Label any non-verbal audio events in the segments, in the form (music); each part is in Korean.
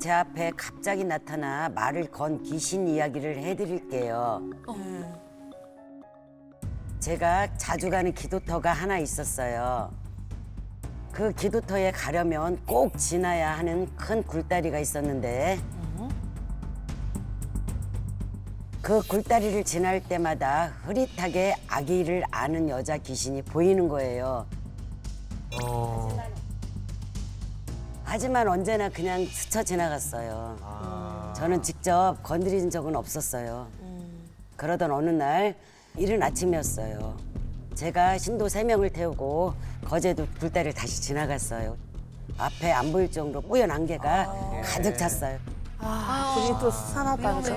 제 앞에 갑자기 나타나 말을 건 귀신 이야기를 해드릴게요. 제가 자주 가는 기도터가 하나 있었어요. 그 기도터에 가려면 꼭 지나야 하는 큰 굴다리가 있었는데 그 굴다리를 지날 때마다 흐릿하게 아기를 아는 여자 귀신이 보이는 거예요. 어. 하지만 언제나 그냥 스쳐 지나갔어요. 아. 저는 직접 건드린 적은 없었어요. 그러던 어느 날 이른 아침이었어요. 제가 신도 세명을 태우고 거제도 굴다리를 다시 지나갔어요. 앞에 안 보일 정도로 뿌연 안개가 가득 찼어요. 그게 또 산화반죠.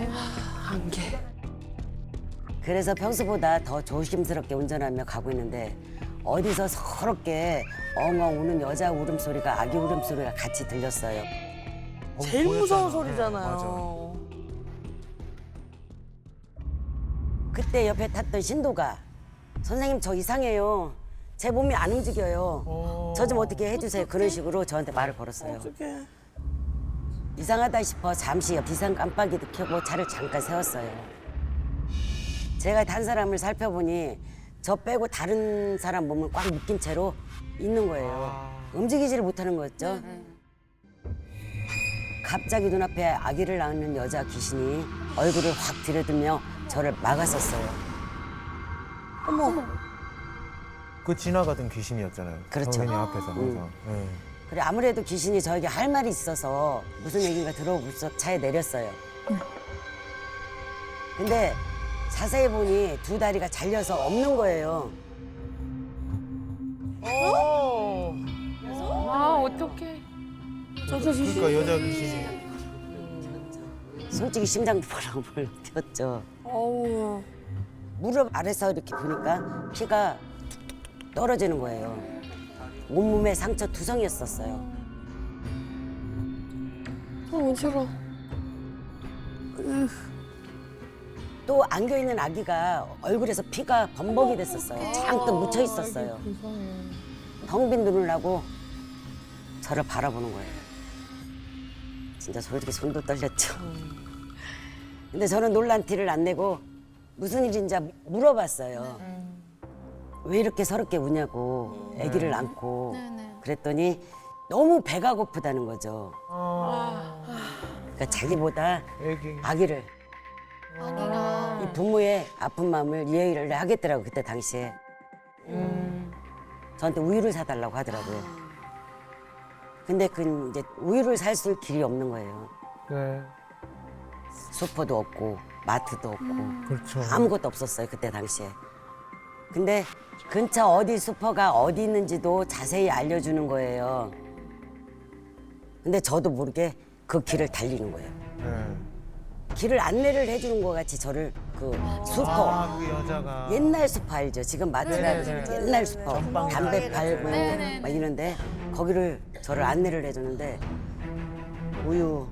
안개. 그래서 평소보다 더 조심스럽게 운전하며 가고 있는데 어디서 서럽게 엉엉 우는 여자 울음소리가 아기 울음소리가 같이 들렸어요. 제일 보였잖아. 무서운 네, 소리잖아요. 그때 옆에 탔던 신도가 선생님 저 이상해요. 제 몸이 안 움직여요. 저 좀 어떻게 해주세요. 그런 식으로 저한테 말을 걸었어요. 어떡해. 이상하다 싶어 잠시 비상 깜빡이도 켜고 차를 잠깐 세웠어요. 제가 단 사람을 살펴보니 저 빼고 다른 사람 몸을 꽉 묶인 채로 있는 거예요. 움직이지를 못하는 거였죠. 갑자기 눈앞에 아기를 낳는 여자 귀신이 얼굴을 확 들여들며 저를 막았었어요. 어머. 그 지나가던 귀신이었잖아요. 그렇죠. 선생님 앞에서 항상. 네. 그래 아무래도 귀신이 저에게 할 말이 있어서 무슨 얘기인가 들어보고서 차에 내렸어요. 근데 자세히 보니 두 다리가 잘려서 없는 거예요. 아 어떡해. 그러니까 여자 귀신이 솔직히 심장도 벌렁벌렁 뛰었죠. 어우. 무릎 아래서 이렇게 보니까 피가 떨어지는 거예요. 온몸에 상처 투성이었었어요. 어, 싫어. 또 안겨 있는 아기가 얼굴에서 피가 범벅이 됐었어요. 잔뜩 묻혀 있었어요. 텅빈 눈을 하고 저를 바라보는 거예요. 진짜 솔직히 손도 떨렸죠. 근데 저는 놀란 티를 안 내고 무슨 일인지 물어봤어요. 왜 이렇게 서럽게 우냐고 아기를 안고 그랬더니 너무 배가 고프다는 거죠. 그러니까 자기보다. 아기를 아기가 이 부모의 아픈 마음을 이해를 하겠더라고 그때 당시에 저한테 우유를 사달라고 하더라고요. 근데 그 이제 우유를 살 수 길이 없는 거예요. 네. 슈퍼도 없고 마트도 없고 그렇죠. 아무것도 없었어요 그때 당시에. 근데 근처 어디 슈퍼가 어디 있는지도 자세히 알려주는 거예요. 근데 저도 모르게 그 길을 달리는 거예요. 네. 길을 안내를 해주는 것 같이 저를 그 슈퍼 아, 그 여자가. 옛날 슈퍼 알죠? 지금 마트라도 네네네. 옛날 슈퍼 전방이나. 담배 팔고 네네네. 막 이런데 거기를 저를 안내를 해주는데 우유,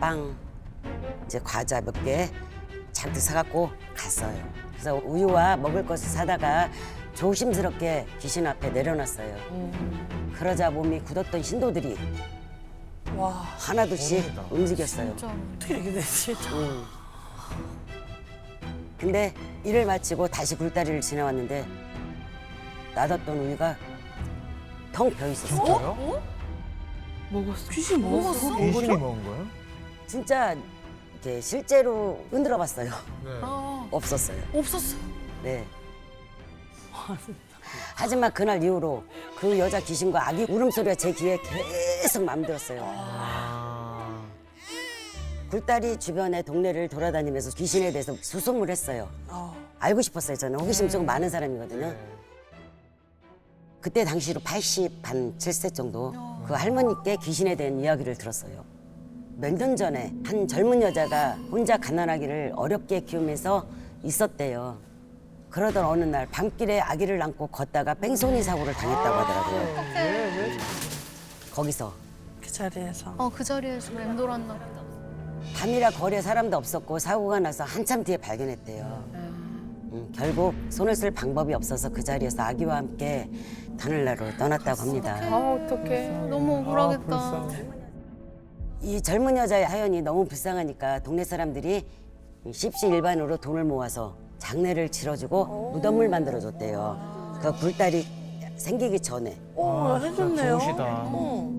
빵, 이제 과자 몇 개 잔뜩 사갖고 갔어요. 그래서 우유와 먹을 것을 사다가 조심스럽게 귀신 앞에 내려놨어요. 그러자 몸이 굳었던 신도들이 와. 하나둘씩. 움직였어요. 어떻게 이렇게 됐지? 응. 근데 일을 마치고 다시 굴다리를 지나왔는데 놔뒀던 우유가 텅 비어 있었어요. 진짜요? 먹었어. 귀신 먹었어? 귀신이 먹은 거예요? 진짜 이렇게 실제로 흔들어 봤어요. 네. 어, 없었어요. 없었어. 네. (laughs) 하지만 그날 이후로 그 여자 귀신과 아기 울음소리가 제 귀에 계속 맘들었어요. 아. 굴다리 주변의 동네를 돌아다니면서 귀신에 대해서 수소문 했어요. 어. 알고 싶었어요. 저는 호기심 좀 많은 사람이거든요. 그때 당시로 80, 한 7세 정도 그 할머니께 귀신에 대한 이야기를 들었어요. 몇 년 전에 한 젊은 여자가 혼자 가난하기를 어렵게 키우면서 있었대요. 그러던 어느 날 밤길에 아기를 안고 걷다가 뺑소니 사고를 당했다고 하더라고요. 거기서 그 자리에서. 어 그 자리에서 맴돌았나 보다. 밤이라 거리에 사람도 없었고 사고가 나서 한참 뒤에 발견했대요. 음, 결국 손을 쓸 방법이 없어서 그 자리에서 아기와 함께 하늘나라로 떠났다고 합니다. 아 어떡해. 너무 억울하겠다. 아. 이 젊은 여자의 하연이 너무 불쌍하니까 동네 사람들이 십시일반으로 돈을 모아서 장례를 치러주고 무덤을 만들어줬대요. 그 불달이 생기기 전에. 어, 해줬네요. 좋으시다. 어.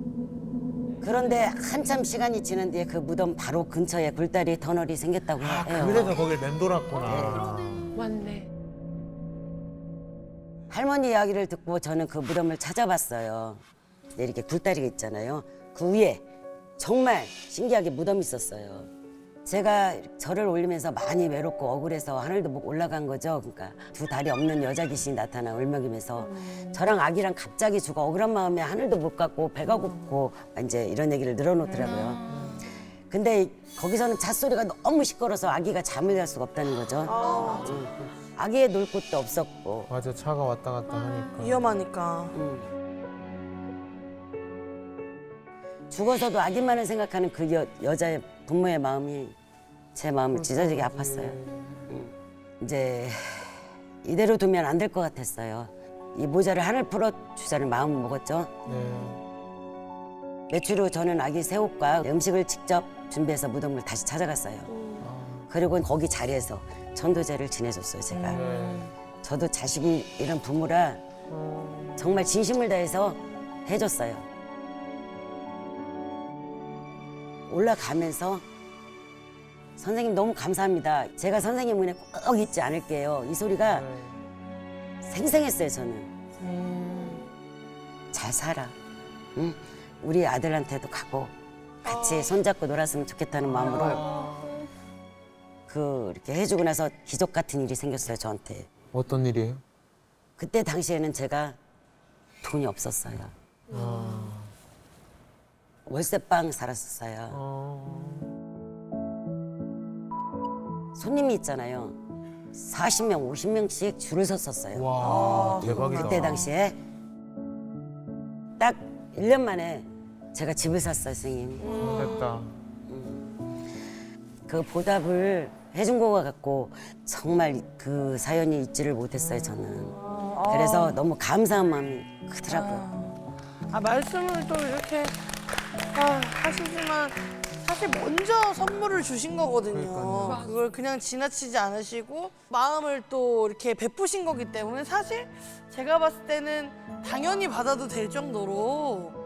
그런데 한참 시간이 지난 뒤에 그 무덤 바로 근처에 굴다리 터널이 생겼다고 아, 해요. 그래서 거길 맴돌았구나. 맞네. 할머니 이야기를 듣고 저는 그 무덤을 찾아봤어요. 근데 이렇게 굴다리가 있잖아요. 그 위에 정말 신기하게 무덤이 있었어요. 제가 절을 올리면서 많이 외롭고 억울해서 하늘도 못 올라간 거죠. 그러니까 두 다리 없는 여자 귀신이 나타나 울먹이면서 저랑 아기랑 갑자기 죽어 억울한 마음에 하늘도 못 갔고 배가 고프고 이제 이런 얘기를 늘어놓더라고요. 근데 거기서는 잣소리가 너무 시끄러서 아기가 잠을 잘 수가 없다는 거죠. 응. 아기의 놀 곳도 없었고 맞아 차가 왔다 갔다 하니까. 위험하니까. 죽어서도 아기만을 생각하는 그 여, 여자의 부모의 마음이 제 마음을 찢어지게 아팠어요. 음. 이제 이대로 두면 안 될 것 같았어요. 이 모자를 하늘 풀어 주자는 마음을 먹었죠. 네. 며칠 후 저는 아기 새 옷과 음식을 직접 준비해서 무덤을 다시 찾아갔어요. 그리고 거기 자리에서 전도제를 지내줬어요, 제가. 네. 저도 자식이 이런 부모라 정말 진심을 다해서 해줬어요. 올라가면서 선생님 너무 감사합니다. 제가 선생님 문에 꼭 잊지 않을게요. 이 소리가 네. 생생했어요, 저는. 음. 잘 살아. 응? 우리 아들한테도 가고 같이 손잡고 놀았으면 좋겠다는 마음으로 그 이렇게 해주고 나서 기적 같은 일이 생겼어요, 저한테. 어떤 일이에요? 그때 당시에는 제가 돈이 없었어요. 월세방 살았었어요. 어. 손님이 있잖아요. 40명, 50명씩 줄을 섰었어요. 와 대박이다. 그때 당시에 딱 1년 만에 제가 집을 샀어요, 선생님. 됐다. 그 보답을 해준 거 같고 정말 그 사연이 잊지를 못했어요, 저는. 그래서 너무 감사한 마음이 크더라고요. 아 말씀을 또 이렇게 아, 하시지만 사실 먼저 선물을 주신 거거든요. 그러니까요. 그걸 그냥 지나치지 않으시고 마음을 또 이렇게 베푸신 거기 때문에 사실 제가 봤을 때는 당연히 받아도 될 정도로